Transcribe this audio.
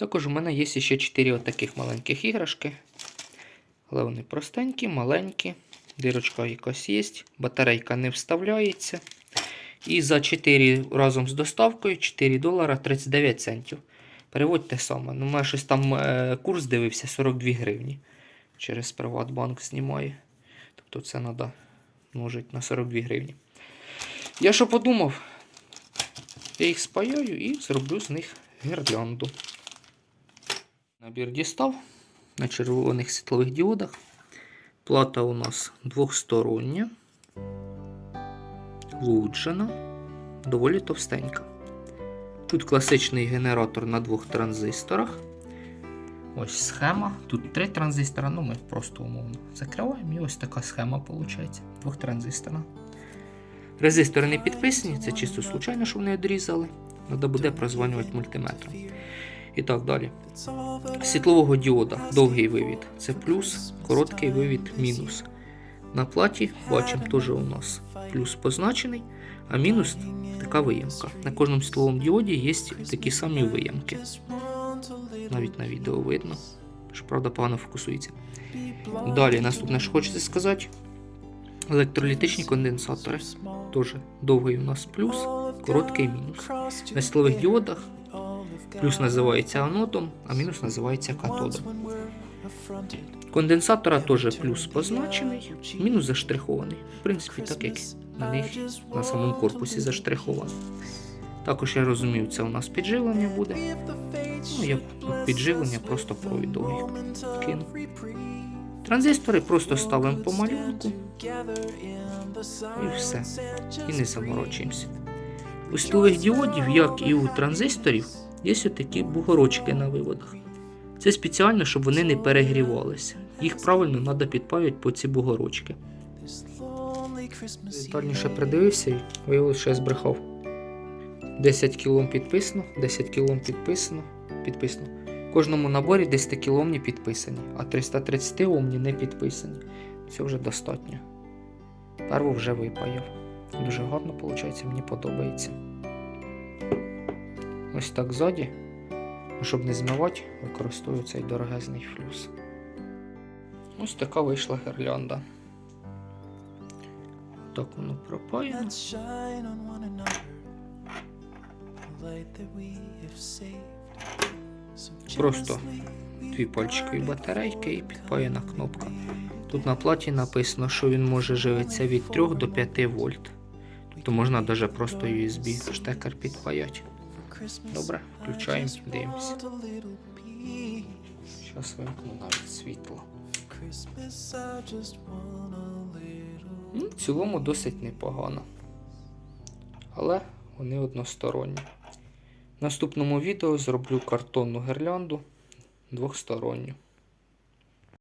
Також у мене є ще 4 отаких маленьких іграшки. Але вони простенькі, маленькі. Дирочка якась є, батарейка не вставляється. І за 4 разом з доставкою 4 долара 39 центів. Переводьте саме. Ну, мене щось там е, курс дивився 42 гривні. Через Приватбанк знімає. Тобто це треба множити на 42 гривні. Я що подумав? Я їх спаяю і зроблю з них гірлянду. Набір дістав на червоних світлових діодах. Плата у нас двохстороння, луджена, доволі товстенька. Тут класичний генератор на двох транзисторах. Ось схема. Тут три транзистора, ну ми просто умовно закриваємо. І ось така схема виходить. Двохтранзисторна. Резистори не підписані, це чисто случайно, що вони відрізали. Треба буде прозванювати мультиметром. І так далі. Світлового діода довгий вивід це плюс, короткий вивід мінус. На платі бачимо теж у нас плюс позначений, а мінус така виємка. На кожному світловому діоді є такі самі виємки. Навіть на відео видно, що правда погано фокусується. Далі, наступне, що хочеться сказати, електролітичні конденсатори. Теж довгий у нас плюс, короткий мінус. На світлових діодах плюс називається анодом, а мінус називається катодом. Конденсатора теж плюс позначений, мінус заштрихований. В принципі, так як на них на самому корпусі заштриховано. Також я розумію, це у нас підживлення буде. Ну, я підживлення просто провід довгий кину. Транзистори просто ставимо по малюнку. І все. І не заморочуємося. Світлових діодів, як і у транзисторів, є ось такі бугорочки на виводах. Це спеціально, щоб вони не перегрівалися. Їх правильно треба підпаювати по ці бугорочки. Детальніше придивився і виявилося, що я збрехав. 10 кілом підписано, 10 кілом підписано, підписано. В кожному наборі 10 кіломні підписані, а 330 омні не підписані. Це вже достатньо. Перву вже випаяв. Дуже гарно виходить, мені подобається. Ось так ззаді. Щоб не змивати, використовую цей дорогезний флюс. Ось така вийшла гірлянда. Так воно пропаяно. Просто дві пальчикові батарейки і підпаяна кнопка. Тут на платі написано, що він може живитися від 3 до 5 вольт. Тобто можна навіть просто USB штекер підпаяти. Добре, включаємо, дивимося. Зараз вимкну навіть світло. Ну, в цілому досить непогано. Але вони односторонні. В наступному відео зроблю картонну гірлянду двохсторонню.